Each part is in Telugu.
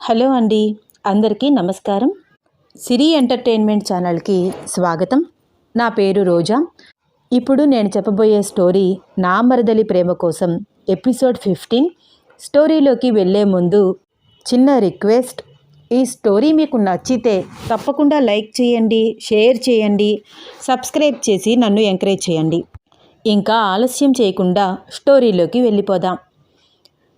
హలో అండి అందరికీ నమస్కారం. సిరి ఎంటర్టైన్మెంట్ ఛానల్కి స్వాగతం. నా పేరు రోజా. ఇప్పుడు నేను చెప్పబోయే స్టోరీ నా మరదలి ప్రేమ కోసం ఎపిసోడ్ ఫిఫ్టీన్. స్టోరీలోకి వెళ్ళే ముందు చిన్న రిక్వెస్ట్. ఈ స్టోరీ మీకు నచ్చితే తప్పకుండా లైక్ చేయండి షేర్ చేయండి సబ్స్క్రైబ్ చేసి నన్ను ఎంకరేజ్ చేయండి. ఇంకా ఆలస్యం చేయకుండా స్టోరీలోకి వెళ్ళిపోదాం.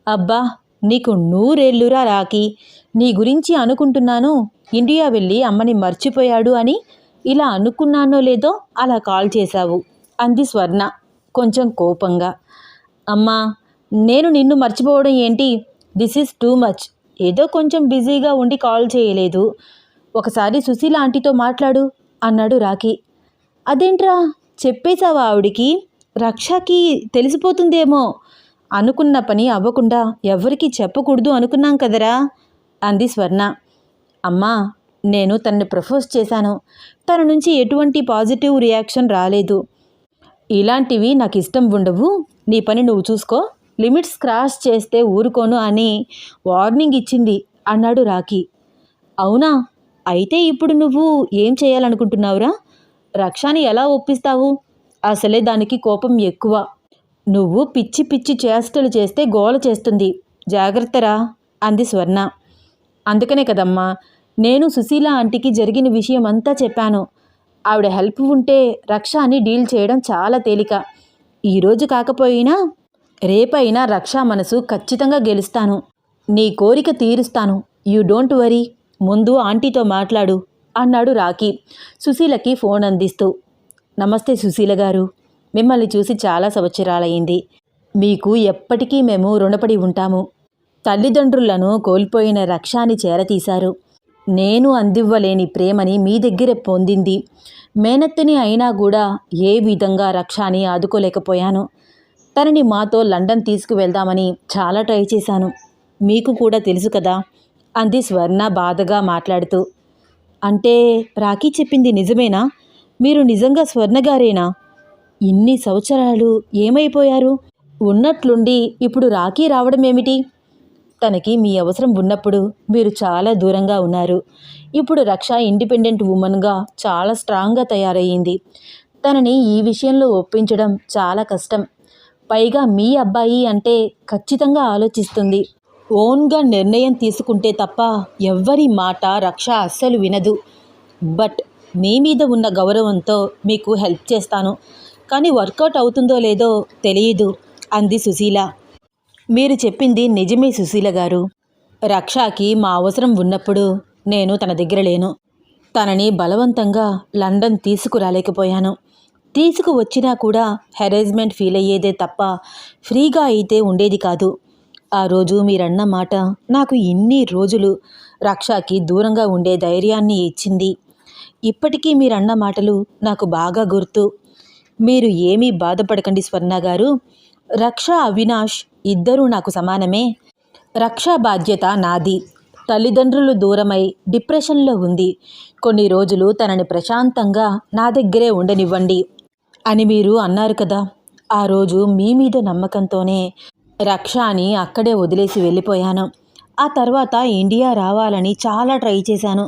అబ్బా నీకు నూరేళ్ళురా రాకి నీ గురించి అనుకుంటున్నాను. ఇండియా వెళ్ళి అమ్మని మర్చిపోయాడు అని ఇలా అనుకున్నానో లేదో అలా కాల్ చేశావు. అంది స్వర్ణ కొంచెం కోపంగా. అమ్మా నేను నిన్ను మర్చిపోవడం ఏంటి? This is too much. ఏదో కొంచెం బిజీగా ఉండి కాల్ చేయలేదు. ఒకసారి సుశీల ఆంటీతో మాట్లాడు అన్నాడు రాఖీ. అదేంట్రా? చెప్పేశావా ఆవిడికి? రక్షకి తెలిసిపోతుందేమో. అనుకున్న పని అవ్వకుండా ఎవరికి చెప్పకూడదు అనుకున్నాం కదరా? అంది స్వర్ణ. అమ్మా నేను తనని ప్రపోజ్ చేశాను. తన నుంచి ఎటువంటి పాజిటివ్ రియాక్షన్ రాలేదు. ఇలాంటివి నాకు ఇష్టం ఉండవు. నీ పని నువ్వు చూసుకో. లిమిట్స్ క్రాస్ చేస్తే ఊరుకోను అని వార్నింగ్ ఇచ్చింది అన్నాడు రాఖి. అవునా? అయితే ఇప్పుడు నువ్వు ఏం చేయాలనుకుంటున్నావురా? రక్షాని ఎలా ఒప్పిస్తావు? అసలే దానికి కోపం ఎక్కువ. నువ్వు పిచ్చి పిచ్చి చేష్టలు చేస్తే గోల చేస్తుంది. జాగ్రత్తరా అంది స్వర్ణ. అందుకనే కదమ్మా నేను సుశీల ఆంటీకి జరిగిన విషయం అంతా చెప్పాను. ఆవిడ హెల్ప్ ఉంటే రక్ష అని డీల్ చేయడం చాలా తేలిక. ఈరోజు కాకపోయినా రేపైనా రక్ష మనసు ఖచ్చితంగా గెలుస్తాను. నీ కోరిక తీరుస్తాను. You don't worry. ముందు ఆంటీతో మాట్లాడు అన్నాడు రాకీ సుశీలకి ఫోన్ అందిస్తూ. నమస్తే సుశీల గారు. మిమ్మల్ని చూసి చాలా సంవత్సరాలయ్యింది. మీకు ఎప్పటికీ మేము రుణపడి ఉంటాము. తల్లిదండ్రులను కోల్పోయిన రక్షాని చేరతీశారు. నేను అందివ్వలేని ప్రేమని మీ దగ్గర పొందింది. మేనత్తని అయినా కూడా ఏ విధంగా రక్షాని ఆదుకోలేకపోయాను. తనని మాతో లండన్ తీసుకువెళ్దామని చాలా ట్రై చేశాను. మీకు కూడా తెలుసు కదా అంది స్వర్ణ బాధగా మాట్లాడుతూ. అంటే రాఖీ చెప్పింది నిజమేనా? మీరు నిజంగా స్వర్ణగారేనా? ఇన్ని సంవత్సరాలు ఏమైపోయారు? ఉన్నట్లుండి ఇప్పుడు రాఖీ రావడం ఏమిటి తనకి మీ అవసరం ఉన్నప్పుడు మీరు చాలా దూరంగా ఉన్నారు. ఇప్పుడు రక్ష ఇండిపెండెంట్ ఉమెన్గా చాలా స్ట్రాంగ్గా తయారయ్యింది. తనని ఈ విషయంలో ఒప్పించడం చాలా కష్టం. పైగా మీ అబ్బాయి అంటే ఖచ్చితంగా ఆలోచిస్తుంది. ఓన్గా నిర్ణయం తీసుకుంటే తప్ప ఎవ్వరి మాట రక్ష అస్సలు వినదు. బట్ మీ మీద ఉన్న గౌరవంతో మీకు హెల్ప్ చేస్తాను. కానీ వర్కౌట్ అవుతుందో లేదో తెలియదు అంది సుశీల. మీరు చెప్పింది నిజమే సుశీల గారు. రక్షాకి మా అవసరం ఉన్నప్పుడు నేను తన దగ్గర లేను. తనని బలవంతంగా లండన్ తీసుకురాలేకపోయాను. తీసుకువచ్చినా కూడా హెరేజ్మెంట్ ఫీల్ అయ్యేదే తప్ప ఫ్రీగా అయితే ఉండేది కాదు. ఆ రోజు మీరన్న మాట నాకు ఇన్ని రోజులు రక్షాకి దూరంగా ఉండే ధైర్యాన్ని ఇచ్చింది. ఇప్పటికీ మీరన్న మాటలు నాకు బాగా గుర్తు. మీరు ఏమీ బాధపడకండి స్వర్ణ గారు. రక్ష అవినాష్ ఇద్దరూ నాకు సమానమే. రక్షా బాధ్యత నాది. తల్లిదండ్రులు దూరమై డిప్రెషన్లో ఉంది. కొన్ని రోజులు తనని ప్రశాంతంగా నా దగ్గరే ఉండనివ్వండి అని మీరు అన్నారు కదా. ఆ రోజు మీ మీద నమ్మకంతోనే రక్షాని అక్కడే వదిలేసి వెళ్ళిపోయాను. ఆ తర్వాత ఇండియా రావాలని చాలా ట్రై చేశాను.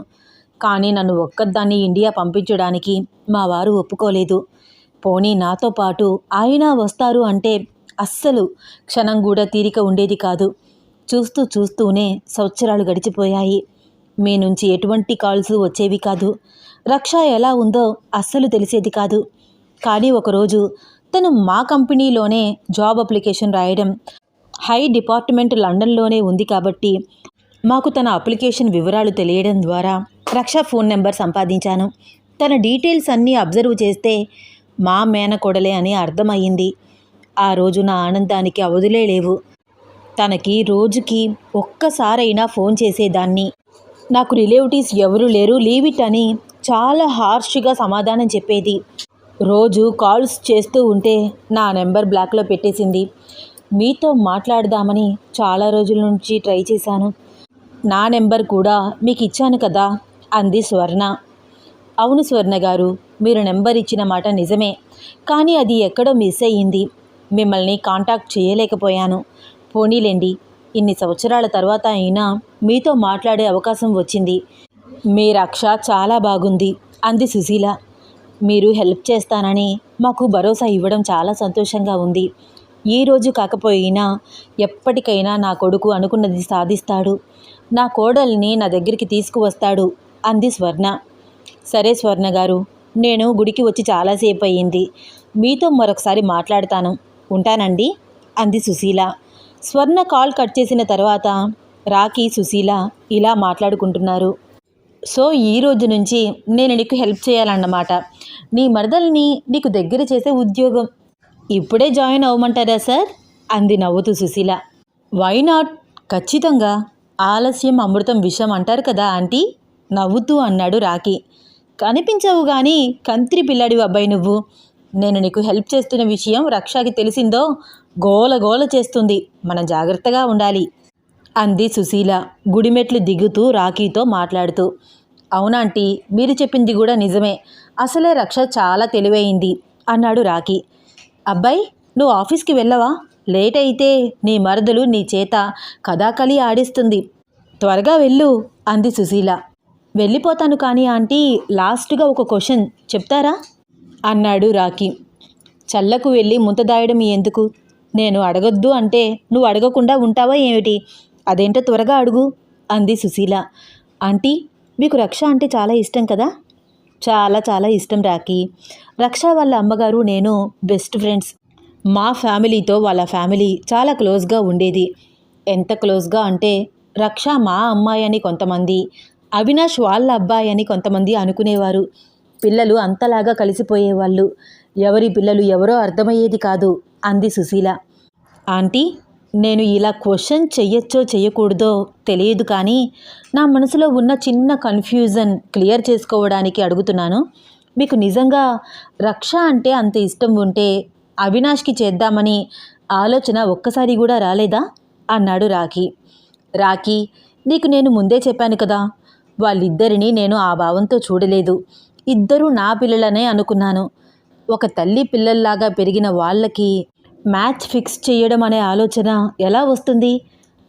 కానీ నన్ను ఒక్కదాన్ని ఇండియా పంపించడానికి మా వారు ఒప్పుకోలేదు. పోనీ నాతో పాటు ఆయన వస్తారు అంటే అస్సలు క్షణం కూడా తీరిక ఉండేది కాదు. చూస్తూ చూస్తూనే సంవత్సరాలు గడిచిపోయాయి. మీ నుంచి ఎటువంటి కాల్స్ వచ్చేవి కాదు. రక్ష ఎలా ఉందో అస్సలు తెలిసేది కాదు. కానీ ఒకరోజు తను మా కంపెనీలోనే జాబ్ అప్లికేషన్ రాయడం హై డిపార్ట్మెంట్ లండన్లోనే ఉంది కాబట్టి మాకు తన అప్లికేషన్ వివరాలు తెలియడం ద్వారా రక్ష ఫోన్ నెంబర్ సంపాదించాను. తన డీటెయిల్స్ అన్నీ అబ్జర్వ్ చేస్తే మా మేనకోడలే అని అర్థమయ్యింది. ఆ రోజు నా ఆనందానికి అవధులే లేవు. తనకి రోజుకి ఒక్కసారైనా ఫోన్ చేసేదాన్ని. నాకు రిలేటివ్స్ ఎవరు లేరు. లీవ్ ఇట్ అని చాలా హార్ష్గా సమాధానం చెప్పేది. రోజు కాల్స్ చేస్తూ ఉంటే నా నెంబర్ బ్లాక్లో పెట్టేసింది. మీతో మాట్లాడదామని చాలా రోజుల నుంచి ట్రై చేశాను. నా నెంబర్ కూడా మీకు ఇచ్చాను కదా అంది స్వర్ణ. అవును స్వర్ణ గారు మీరు నెంబర్ ఇచ్చిన మాట నిజమే. కానీ అది ఎక్కడో మిస్ అయ్యింది. మిమ్మల్ని కాంటాక్ట్ చేయలేకపోయాను. పోనీలేండి. ఇన్ని సంవత్సరాల తర్వాత అయినా మీతో మాట్లాడే అవకాశం వచ్చింది. మీ రక్ష చాలా బాగుంది. అంది సుశీల. మీరు హెల్ప్ చేస్తానని మాకు భరోసా ఇవ్వడం చాలా సంతోషంగా ఉంది. ఈ రోజు కాకపోయినా ఎప్పటికైనా నా కొడుకు అనుకున్నది సాధిస్తాడు. నా కోడల్ని నా దగ్గరికి తీసుకువస్తాడు. అంది స్వర్ణ. సరే స్వర్ణ గారు నేను గుడికి వచ్చి చాలాసేపు అయ్యింది. మీతో మరొకసారి మాట్లాడతాను. ఉంటానండి? అంది సుశీల. స్వర్ణ కాల్ కట్ చేసిన తర్వాత రాఖీ సుశీల ఇలా మాట్లాడుకుంటున్నారు. సో ఈ రోజు నుంచి నేను నీకు హెల్ప్ చేయాలన్నమాట. నీ మరదల్ని నీకు దగ్గర చేసే ఉద్యోగం. ఇప్పుడే జాయిన్ అవ్వమంటారా సార్? అంది నవ్వుతూ సుశీల. వై నాట్ ఖచ్చితంగా. ఆలస్యం అమృతం విషం అంటారు కదా ఆంటీ? నవ్వుతూ అన్నాడు రాఖీ. కనిపించవు కానీ కంత్రి పిల్లాడి అబ్బాయి నువ్వు. నేను నీకు హెల్ప్ చేస్తున్న విషయం రక్షకి తెలిసిందో గోల గోల చేస్తుంది. మనం జాగ్రత్తగా ఉండాలి. అంది సుశీల గుడిమెట్లు దిగుతూ రాఖీతో మాట్లాడుతూ. అవునాంటీ మీరు చెప్పింది కూడా నిజమే. అసలే రక్ష చాలా తెలివైంది అన్నాడు రాఖీ. అబ్బాయి నువ్వు ఆఫీస్కి వెళ్ళవా? లేట్ అయితే నీ మరదలు నీ చేత కథాకళి ఆడిస్తుంది. త్వరగా వెళ్ళు అంది సుశీల. వెళ్ళిపోతాను కానీ ఆంటీ లాస్ట్గా ఒక క్వశ్చన్ చెప్తారా? అన్నాడు రాకీ చల్లకు వెళ్ళి ముంతదాయడం ఎందుకు? నేను అడగొద్దు అంటే నువ్వు అడగకుండా ఉంటావా ఏమిటి? అదేంటో త్వరగా అడుగు అంది సుశీల. ఆంటీ మీకు రక్ష అంటే చాలా ఇష్టం కదా? చాలా చాలా ఇష్టం రాకీ రక్ష వాళ్ళ అమ్మగారు నేను బెస్ట్ ఫ్రెండ్స్. మా ఫ్యామిలీతో వాళ్ళ ఫ్యామిలీ చాలా క్లోజ్గా ఉండేది. ఎంత క్లోజ్గా అంటే రక్ష మా అమ్మాయి అని కొంతమంది. అవినాష్ వాళ్ళ అబ్బాయి అని కొంతమంది అనుకునేవారు. పిల్లలు అంతలాగా కలిసిపోయేవాళ్ళు. ఎవరి పిల్లలు ఎవరో అర్థమయ్యేది కాదు అంది సుశీల. ఆంటీ నేను ఇలా క్వశ్చన్ చెయ్యొచ్చో చెయ్యకూడదో తెలియదు కానీ నా మనసులో ఉన్న చిన్న కన్ఫ్యూజన్ క్లియర్ చేసుకోవడానికి అడుగుతున్నాను. మీకు నిజంగా రక్ష అంటే అంత ఇష్టం ఉంటే అవినాష్కి చేద్దామని ఆలోచన ఒక్కసారి కూడా రాలేదా? అన్నాడు రాఖీ. రాఖీ నీకు నేను ముందే చెప్పాను కదా వాళ్ళిద్దరినీ నేను ఆ భావంతో చూడలేదు. ఇద్దరూ నా పిల్లలనే అనుకున్నాను. ఒక తల్లి పిల్లల్లాగా పెరిగిన వాళ్ళకి మ్యాచ్ ఫిక్స్ చేయడం అనే ఆలోచన ఎలా వస్తుంది?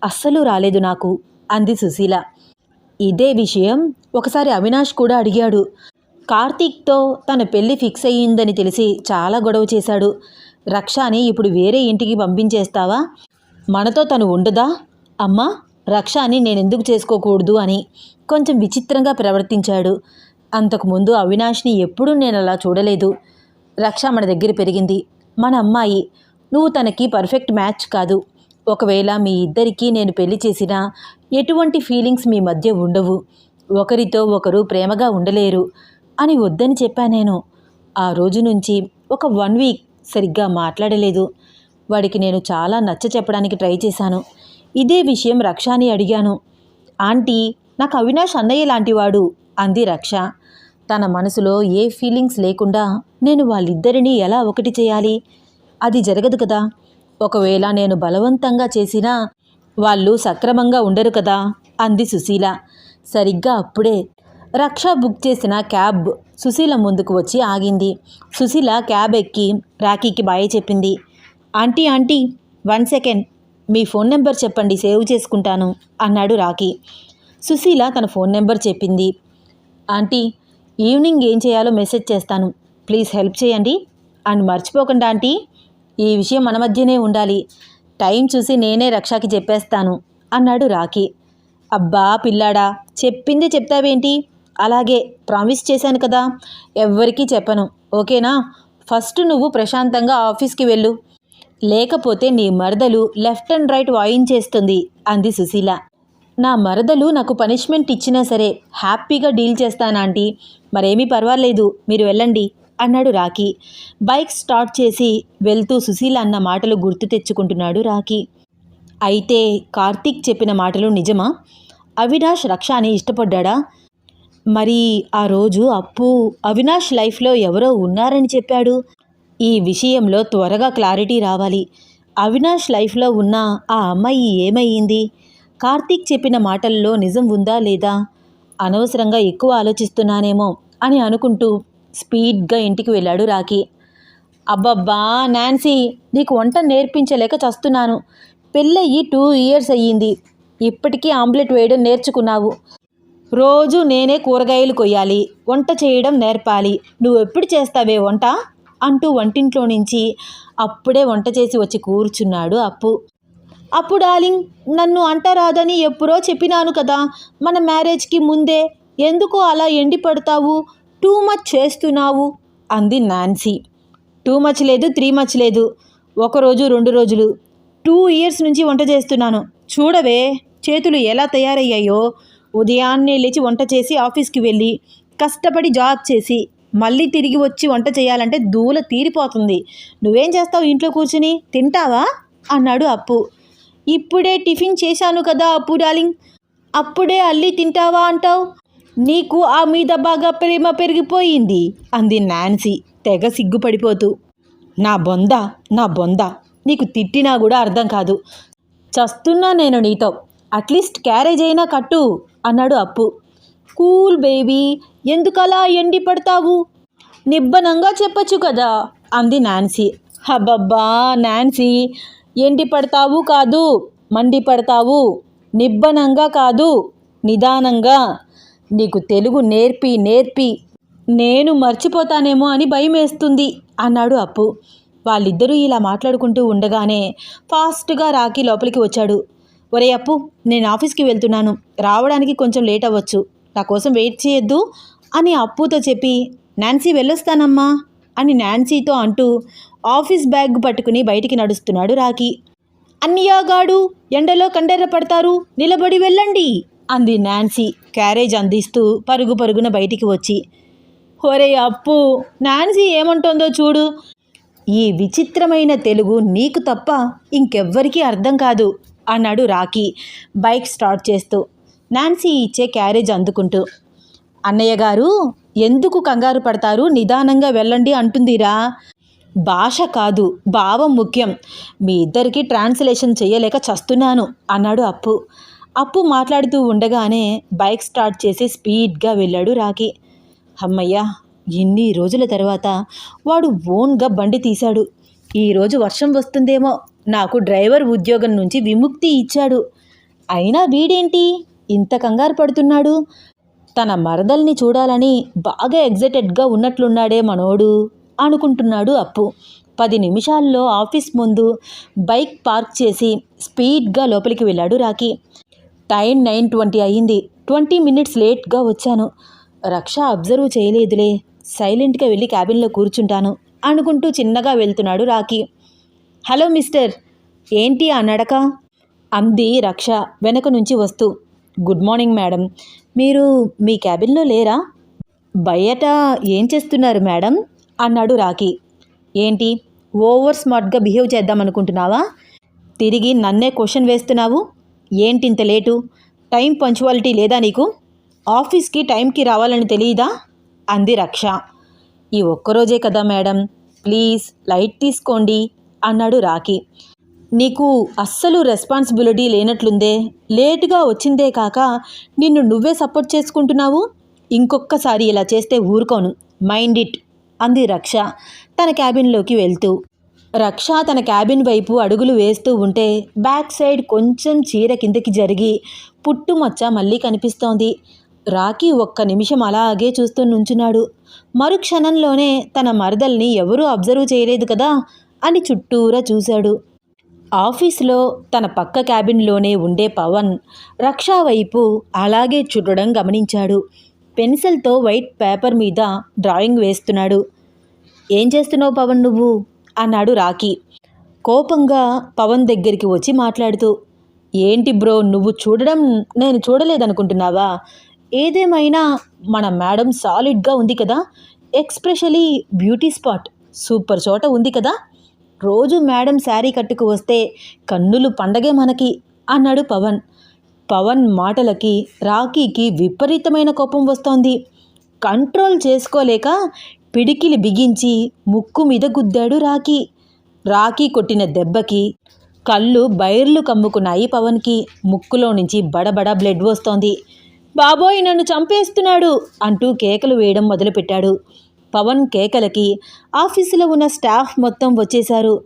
అస్సలు రాలేదు నాకు అంది సుశీల. ఇదే విషయం ఒకసారి అవినాష్ కూడా అడిగాడు. కార్తీక్తో తన పెళ్ళి ఫిక్స్ అయ్యిందని తెలిసి చాలా గొడవ చేశాడు. రక్షాని ఇప్పుడు వేరే ఇంటికి పంపించేస్తావా? మనతో తను ఉండదా? అమ్మా రక్షాని నేనెందుకు చేసుకోకూడదు అని కొంచెం విచిత్రంగా ప్రవర్తించాడు. అంతకుముందు అవినాష్ని ఎప్పుడూ నేను అలా చూడలేదు. రక్ష మన దగ్గర పెరిగింది. మన అమ్మాయి నువ్వు తనకి పర్ఫెక్ట్ మ్యాచ్ కాదు. ఒకవేళ మీ ఇద్దరికీ నేను పెళ్ళి చేసినా ఎటువంటి ఫీలింగ్స్ మీ మధ్య ఉండవు. ఒకరితో ఒకరు ప్రేమగా ఉండలేరు అని వద్దని చెప్పా నేను. ఆ రోజు నుంచి ఒక వన్ వీక్ సరిగ్గా మాట్లాడలేదు. వాడికి నేను చాలా నచ్చ చెప్పడానికి ట్రై చేశాను. ఇదే విషయం రక్షాని అడిగాను. ఆంటీ నాకు అవినాష్ అన్నయ్య లాంటివాడు అంది రక్ష. తన మనసులో ఏ ఫీలింగ్స్ లేకుండా నేను వాళ్ళిద్దరినీ ఎలా ఒకటి చేయాలి? అది జరగదు కదా. ఒకవేళ నేను బలవంతంగా చేసినా వాళ్ళు సక్రమంగా ఉండరు కదా అంది సుశీల. సరిగ్గా అప్పుడే రక్ష బుక్ చేసిన క్యాబ్ సుశీల ముందుకు వచ్చి ఆగింది. సుశీల క్యాబ్ ఎక్కి రాఖీకి బాయ్ చెప్పింది. Aunty aunty one second. మీ ఫోన్ నెంబర్ చెప్పండి సేవ్ చేసుకుంటాను అన్నాడు రాఖీ. సుశీల తన ఫోన్ నెంబర్ చెప్పింది. ఆంటీ ఈవినింగ్ ఏం చేయాలో మెసేజ్ చేస్తాను. ప్లీజ్ హెల్ప్ చేయండి. అండ్ మర్చిపోకుండా ఆంటీ ఈ విషయం మన మధ్యనే ఉండాలి. టైం చూసి నేనే రక్షకి చెప్పేస్తాను అన్నాడు రాఖీ. అబ్బా పిల్లాడా చెప్పింది చెప్తావేంటి? అలాగే ప్రామిస్ చేశాను కదా ఎవ్వరికీ చెప్పను ఓకేనా? ఫస్ట్ నువ్వు ప్రశాంతంగా ఆఫీస్కి వెళ్ళు. లేకపోతే నీ మరదలు లెఫ్ట్ అండ్ రైట్ వాయించేస్తుంది అంది సుశీల. నా మరదలు నాకు పనిష్మెంట్ ఇచ్చినా సరే హ్యాపీగా డీల్ చేస్తానాంటీ మరేమీ పర్వాలేదు మీరు వెళ్ళండి అన్నాడు రాఖీ. బైక్ స్టార్ట్ చేసి వెళ్తూ సుశీల అన్న మాటలు గుర్తు తెచ్చుకుంటున్నాడు రాఖీ. అయితే కార్తీక్ చెప్పిన మాటలు నిజమా? అవినాష్ రక్షాని ఇష్టపడ్డా మరి ఆ రోజు అప్పు అవినాష్ లైఫ్లో ఎవరో ఉన్నారని చెప్పాడు. ఈ విషయంలో త్వరగా క్లారిటీ రావాలి. అవినాష్ లైఫ్లో ఉన్న ఆ అమ్మాయి ఏమయ్యింది? కార్తీక్ చెప్పిన మాటల్లో నిజం ఉందా లేదా? అనవసరంగా ఎక్కువ ఆలోచిస్తున్నానేమో అని అనుకుంటూ స్పీడ్గా ఇంటికి వెళ్ళాడు రాఖీ. అబ్బబ్బా నాన్సీ నీకు వంట నేర్పించలేక చస్తున్నాను. పెళ్ళయ్యి టూ ఇయర్స్ అయ్యింది. ఇప్పటికీ ఆమ్లెట్ వేయడం నేర్చుకున్నావు. రోజు నేనే కూరగాయలు కొయ్యాలి. వంట చేయడం నేర్పాలి. నువ్వు ఎప్పుడు చేస్తావే వంట? అంటూ వంటింట్లో నుంచి అప్పుడే వంట చేసి వచ్చి కూర్చున్నాడు అప్పు. అప్పు డార్లింగ్ నన్ను అంటరాదని ఎప్పుడో చెప్పినాను కదా మన మ్యారేజ్కి ముందే ఎందుకు అలా ఎండి పడతావు టూ మచ్ చేస్తున్నావు? అంది నాన్సీ. టూ మచ్ లేదు త్రీ మచ్ లేదు. ఒకరోజు రెండు రోజులు. టూ ఇయర్స్ నుంచి వంట చేస్తున్నాను. చూడవే చేతులు ఎలా తయారయ్యాయో. ఉదయాన్నే లేచి వంట చేసి ఆఫీస్కి వెళ్ళి కష్టపడి జాబ్ చేసి మళ్ళీ తిరిగి వచ్చి వంట చేయాలంటే దూల తీరిపోతుంది. నువ్వేం చేస్తావు ఇంట్లో కూర్చుని? తింటావా? అన్నాడు అప్పు. ఇప్పుడే టిఫిన్ చేశాను కదా అప్పు డార్లింగ్. అప్పుడే అల్లి తింటావా అంటావు? నీకు ఆ మీద బాగా ప్రేమ పెరిగిపోయింది అంది నాన్సీ తెగ సిగ్గుపడిపోతూ. నా బొంద నా బొంద నీకు తిట్టినా కూడా అర్థం కాదు. చస్తున్నా నేను నీతో. అట్లీస్ట్ క్యారేజ్ అయినా కట్టు అన్నాడు అప్పు. కూల్ బేబీ ఎందుకలా ఎండి పడతావు నిబ్బనంగా చెప్పచ్చు కదా అంది నాన్సీ. హబ్బబ్బా నాన్సీ ఎండి పడతావు కాదు మండి పడతావు నిబ్బనంగా కాదు నిదానంగా. నీకు తెలుగు నేర్పి నేర్పి. నేను మర్చిపోతానేమో అని భయమేస్తుంది అన్నాడు అప్పు. వాళ్ళిద్దరూ ఇలా మాట్లాడుకుంటూ ఉండగానే ఫాస్ట్గా రాకి లోపలికి వచ్చాడు. ఒరే అప్పు నేను ఆఫీస్కి వెళ్తున్నాను. రావడానికి కొంచెం లేట్ అవ్వచ్చు. నా కోసం వెయిట్ చేయొద్దు. అని అప్పుతో చెప్పి నాన్సీ వెళ్ళొస్తానమ్మా అని నాన్సీతో అంటూ ఆఫీస్ బ్యాగ్ పట్టుకుని బయటికి నడుస్తున్నాడు రాఖీ. అన్నయ్యగాడు ఎండలో కండెర్ర పడతారు నిలబడి వెళ్ళండి అంది నాన్సీ క్యారేజ్ అందిస్తూ పరుగు పరుగున బయటికి వచ్చి. ఒరే అప్పు నాన్సీ ఏమంటుందో చూడు. ఈ విచిత్రమైన తెలుగు నీకు తప్ప ఇంకెవ్వరికీ అర్థం కాదు అన్నాడు రాకీ బైక్ స్టార్ట్ చేస్తూ. నాన్సీ ఇచ్చే క్యారేజ్ అందుకుంటూ. అన్నయ్య గారు ఎందుకు కంగారు పడతారు? నిదానంగా వెళ్ళండి అంటుందిరా. భాష కాదు భావం ముఖ్యం. మీ ఇద్దరికి ట్రాన్స్లేషన్ చేయలేక చస్తున్నాను అన్నాడు అప్పు. అప్పు మాట్లాడుతూ ఉండగానే బైక్ స్టార్ట్ చేసి స్పీడ్గా వెళ్ళాడు రాకీ అమ్మయ్యా ఎన్ని రోజుల తర్వాత వాడు ఓన్గా బండి తీశాడు. ఈరోజు వర్షం వస్తుందేమో. నాకు డ్రైవర్ ఉద్యోగం నుంచి విముక్తి ఇచ్చాడు. అయినా వీడేంటి? ఇంత కంగారు పడుతున్నాడు. తన మరదల్ని చూడాలని బాగా ఎగ్జైటెడ్గా ఉన్నట్లున్నాడే మనోడు అనుకుంటున్నాడు అప్పు. పది నిమిషాల్లో ఆఫీస్ ముందు బైక్ పార్క్ చేసి స్పీడ్గా లోపలికి వెళ్ళాడు రాకీ టైం నైన్ ట్వంటీ అయ్యింది ట్వంటీ మినిట్స్ లేట్గా వచ్చాను. రక్ష అబ్జర్వ్ చేయలేదులే. సైలెంట్గా వెళ్ళి క్యాబిన్లో కూర్చుంటాను అనుకుంటూ చిన్నగా వెళ్తున్నాడు రాకీ హలో మిస్టర్ ఏంటి ఆ నడక? అంది రక్ష వెనక నుంచి వస్తూ. Good morning madam. మీరు మీ క్యాబిన్లో లేరా? బయట ఏం చేస్తున్నారు మేడం? అన్నాడు రాకీ ఏంటి? ఓవర్ స్మార్ట్గా బిహేవ్ చేద్దామనుకుంటున్నావా తిరిగి నన్నే క్వశ్చన్ వేస్తున్నావు? ఏంటి ఇంత లేటు? టైం పంచువాలిటీ లేదా నీకు? ఆఫీస్కి టైంకి రావాలని తెలియదా అంది రక్ష. ఈ ఒక్కరోజే కదా మేడం. ప్లీజ్ లైట్ తీసుకోండి అన్నాడు రాకీ నీకు అస్సలు రెస్పాన్సిబిలిటీ లేనట్లుందే. లేటుగా వచ్చిందే కాక నిన్ను నువ్వే సపోర్ట్ చేసుకుంటున్నావు? ఇంకొక్కసారి ఇలా చేస్తే ఊరుకోను. మైండ్ ఇట్ అంది రక్ష. తన క్యాబిన్లోకి వెళ్తూ. రక్ష తన క్యాబిన్ వైపు అడుగులు వేస్తూ ఉంటే బ్యాక్ సైడ్ కొంచెం చీర కిందకి జరిగి పుట్టుమచ్చ మళ్ళీ కనిపిస్తోంది. రాకీ ఒక్క నిమిషం అలాగే చూస్తూ నుంచున్నాడు. మరుక్షణంలోనే తన మరదల్ని ఎవరూ అబ్జర్వ్ చేయలేదు కదా అని చుట్టూరా చూశాడు. ఆఫీసులో తన పక్క క్యాబిన్లోనే ఉండే పవన్ రక్షా వైపు అలాగే చూడడం గమనించాడు. పెన్సిల్తో వైట్ పేపర్ మీద డ్రాయింగ్ వేస్తున్నాడు. ఏం చేస్తున్నావు పవన్ నువ్వు? అన్నాడు రాకీ కోపంగా పవన్ దగ్గరికి వచ్చి మాట్లాడుతూ ఏంటి బ్రో నువ్వు చూడడం నేను చూడలేదనుకుంటున్నావా? ఏదేమైనా మన మేడం సాలిడ్గా ఉంది కదా? ఎక్స్ప్రెషలీ బ్యూటీ స్పాట్ సూపర్ చోట ఉంది కదా? రోజు మేడం శారీ కట్టుకు వస్తే కన్నులు పండగే మనకి అన్నాడు పవన్. పవన్ మాటలకి రాకీకి విపరీతమైన కోపం వస్తోంది. కంట్రోల్ చేసుకోలేక పిడికిలి బిగించి ముక్కు మీద గుద్దాడు రాకీ రాకీ కొట్టిన దెబ్బకి కళ్ళు బైర్లు కమ్ముకున్నాయి పవన్కి. ముక్కులో నుంచి బడబడ బ్లడ్ వస్తోంది. బాబోయ్ నన్ను చంపేస్తున్నాడు అంటూ కేకలు వేయడం మొదలుపెట్టాడు. పవన్ కేకలకి ఆఫీసులో ఉన్న స్టాఫ్ మొత్తం వచ్చేశారు.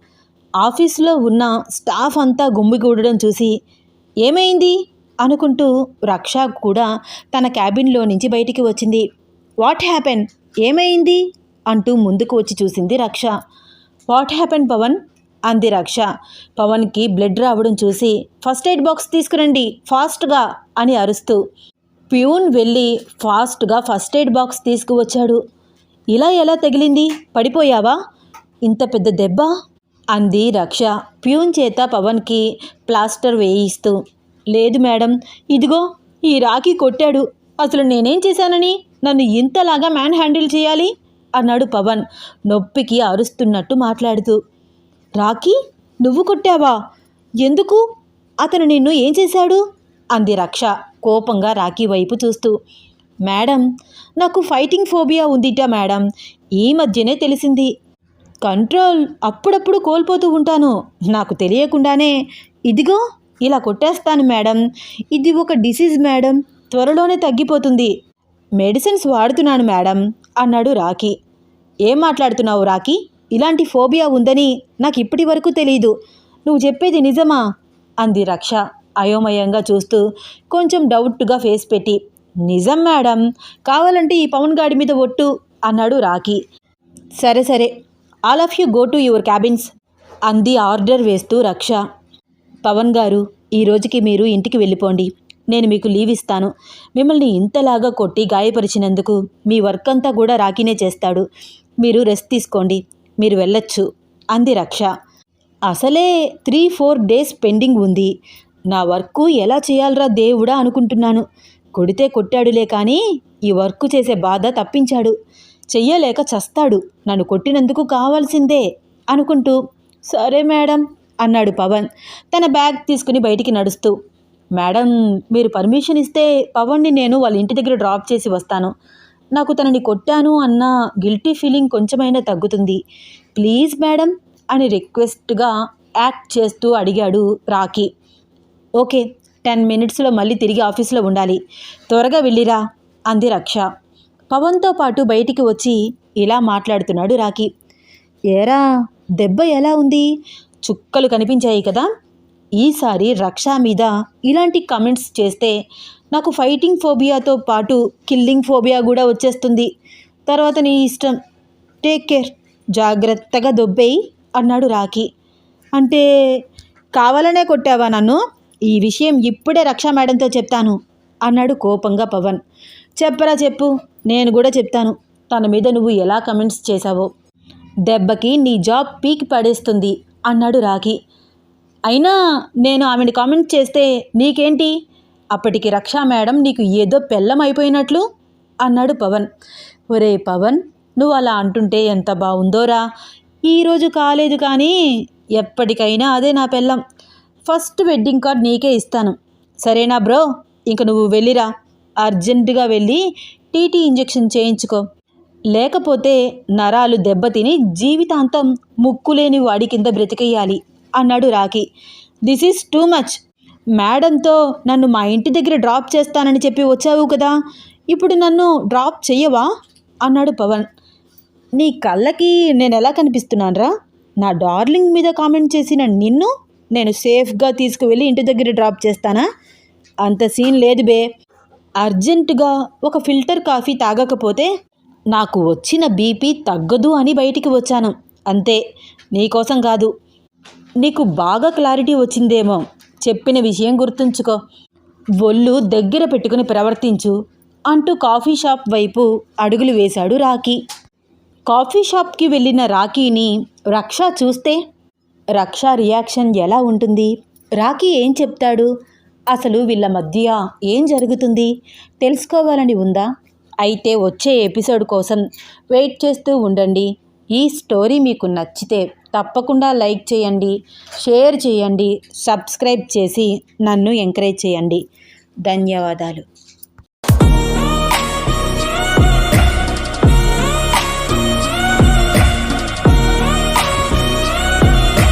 ఆఫీసులో ఉన్న స్టాఫ్ అంతా గుమ్మిగూడడం చూసి ఏమైంది? అనుకుంటూ రక్ష కూడా తన క్యాబిన్లో నుంచి బయటికి వచ్చింది. What happen? ఏమైంది? అంటూ ముందుకు వచ్చి చూసింది రక్ష. What happen Pavan? అంది రక్ష. పవన్కి బ్లడ్ రావడం చూసి ఫస్ట్ ఎయిడ్ బాక్స్ తీసుకురండి ఫాస్ట్గా అని అరుస్తూ. ప్యూన్ వెళ్ళి ఫాస్ట్గా ఫస్ట్ ఎయిడ్ బాక్స్ తీసుకువచ్చాడు. ఇలా ఎలా తగిలింది? పడిపోయావా? ఇంత పెద్ద దెబ్బ? అంది రక్ష. ప్యూన్ చేత పవన్కి ప్లాస్టర్ వేయిస్తూ. లేదు మేడం ఇదిగో ఈ రాఖీ కొట్టాడు. అసలు నేనేం చేశానని? నన్ను ఇంతలాగా మ్యాన్ హ్యాండిల్ చేయాలి? అన్నాడు పవన్ నొప్పికి అరుస్తున్నట్టు మాట్లాడుతూ. రాఖీ? నువ్వు కొట్టావా? ఎందుకు? అతను నిన్ను ఏం చేశాడు? అంది రక్ష కోపంగా రాఖీ వైపు చూస్తూ. మేడం నాకు ఫైటింగ్ ఫోబియా ఉందిట మేడం. ఈ మధ్యనే తెలిసింది. కంట్రోల్ అప్పుడప్పుడు కోల్పోతూ ఉంటాను. నాకు తెలియకుండానే. ఇదిగో ఇలా కొట్టేస్తాను మేడం. ఇది ఒక డిసీజ్ మేడం. త్వరలోనే తగ్గిపోతుంది. మెడిసిన్స్ వాడుతున్నాను మేడం అన్నాడు రాఖీ. ఏం మాట్లాడుతున్నావు రాఖీ? ఇలాంటి ఫోబియా ఉందని నాకు ఇప్పటి వరకు తెలియదు నువ్వు చెప్పేది నిజమా? అంది రక్ష అయోమయంగా చూస్తూ కొంచెం డౌట్గా ఫేస్ పెట్టి. నిజం మేడం. కావాలంటే ఈ పవన్ గాడి మీద ఒట్టు అన్నాడు రాఖీ. సరే సరే. All of you go to your cabins అంది ఆర్డర్ వేస్తూ రక్ష. పవన్ గారు ఈ రోజుకి మీరు ఇంటికి వెళ్ళిపోండి. నేను మీకు లీవ్ ఇస్తాను. మిమ్మల్ని ఇంతలాగా కొట్టి గాయపరిచినందుకు మీ వర్క్ అంతా కూడా రాకీనే చేస్తాడు. మీరు రెస్ట్ తీసుకోండి. మీరు వెళ్ళొచ్చు అంది రక్ష. అసలే త్రీ ఫోర్ డేస్ పెండింగ్ ఉంది. నా వర్క్ ఎలా చేయాలరా దేవుడా అనుకుంటున్నాను. కొడితే కొట్టాడులే కానీ ఈ వర్క్ చేసే బాధ తప్పించాడు. చెయ్యలేక చస్తాడు. నన్ను కొట్టినందుకు కావాల్సిందే అనుకుంటూ సరే మేడం అన్నాడు పవన్ తన బ్యాగ్ తీసుకుని బయటికి నడుస్తూ. మేడం మీరు పర్మిషన్ ఇస్తే పవన్ని నేను వాళ్ళ ఇంటి దగ్గర డ్రాప్ చేసి వస్తాను. నాకు తనని కొట్టాను అన్న గిల్టీ ఫీలింగ్ కొంచెమైనా తగ్గుతుంది. ప్లీజ్ మేడం అని రిక్వెస్ట్గా యాక్ట్ చేస్తూ అడిగాడు రాకీ ఓకే టెన్ మినిట్స్లో మళ్ళీ తిరిగి ఆఫీస్లో ఉండాలి. త్వరగా వెళ్ళిరా అంది రక్ష. పవన్తో పాటు బయటికి వచ్చి ఇలా మాట్లాడుతున్నాడు రాకీ ఏరా దెబ్బ ఎలా ఉంది? చుక్కలు కనిపించాయి కదా. ఈసారి రక్ష మీద ఇలాంటి కమెంట్స్ చేస్తే నాకు ఫైటింగ్ ఫోబియాతో పాటు కిల్లింగ్ ఫోబియా కూడా వచ్చేస్తుంది. తర్వాత నీ ఇష్టం. Take care. జాగ్రత్తగా దొబ్బేయి అన్నాడు రాకీ అంటే కావాలనే కొట్టావా నన్ను? ఈ విషయం ఇప్పుడే రక్షా మేడంతో చెప్తాను అన్నాడు కోపంగా పవన్. చెప్పరా చెప్పు నేను కూడా చెప్తాను తన మీద నువ్వు ఎలా కమెంట్స్ చేశావో. దెబ్బకి నీ జాబ్ పీకి పడేస్తుంది అన్నాడు రాఖీ. అయినా నేను ఆమెను కామెంట్ చేస్తే నీకేంటి? అప్పటికి రక్షా మేడం నీకు ఏదో పెళ్ళం అయిపోయినట్లు అన్నాడు పవన్. ఒరే పవన్ నువ్వు అలా అంటుంటే ఎంత బాగుందోరా ఈరోజు కాలేదు కానీ ఎప్పటికైనా అదే నా పెళ్ళం. ఫస్ట్ వెడ్డింగ్ కార్డ్ నీకే ఇస్తాను. సరేనా బ్రో? ఇంక నువ్వు వెళ్ళిరా. అర్జెంటుగా వెళ్ళి టీటీ ఇంజెక్షన్ చేయించుకో. లేకపోతే నరాలు దెబ్బతిని జీవితాంతం ముక్కులేని వాడి కింద బ్రతికేయాలి అన్నాడు Rocky this is too much. మేడంతో నన్ను మా ఇంటి దగ్గర డ్రాప్ చేస్తానని చెప్పి వచ్చావు కదా. ఇప్పుడు నన్ను డ్రాప్ చెయ్యవా? అన్నాడు పవన్. నీ కళ్ళకి నేను ఎలా కనిపిస్తున్నానరా? నా డార్లింగ్ మీద కామెంట్ చేసిన నిన్ను? నేను సేఫ్గా తీసుకువెళ్ళి ఇంటి దగ్గర డ్రాప్ చేస్తానా? అంత సీన్ లేదు బే. అర్జెంటుగా ఒక ఫిల్టర్ కాఫీ తాగకపోతే నాకు వచ్చిన బీపీ తగ్గదు అని బయటికి వచ్చాను. అంతే. నీకోసం కాదు. నీకు బాగా క్లారిటీ వచ్చిందేమో. చెప్పిన విషయం గుర్తుంచుకో. ఒళ్ళు దగ్గర పెట్టుకుని ప్రవర్తించు అంటూ కాఫీ షాప్ వైపు అడుగులు వేశాడు రాకీ కాఫీ షాప్కి వెళ్ళిన రాఖీని రక్ష చూస్తే రక్ష రియాక్షన్ ఎలా ఉంటుంది? రాకీ ఏం చెప్తాడు? అసలు వీళ్ళ మధ్య ఏం జరుగుతుంది? తెలుసుకోవాలని ఉందా? అయితే వచ్చే ఎపిసోడ్ కోసం వెయిట్ చేస్తూ ఉండండి. ఈ స్టోరీ మీకు నచ్చితే తప్పకుండా లైక్ చేయండి షేర్ చేయండి సబ్స్క్రైబ్ చేసి నన్ను ఎంకరేజ్ చేయండి. ధన్యవాదాలు.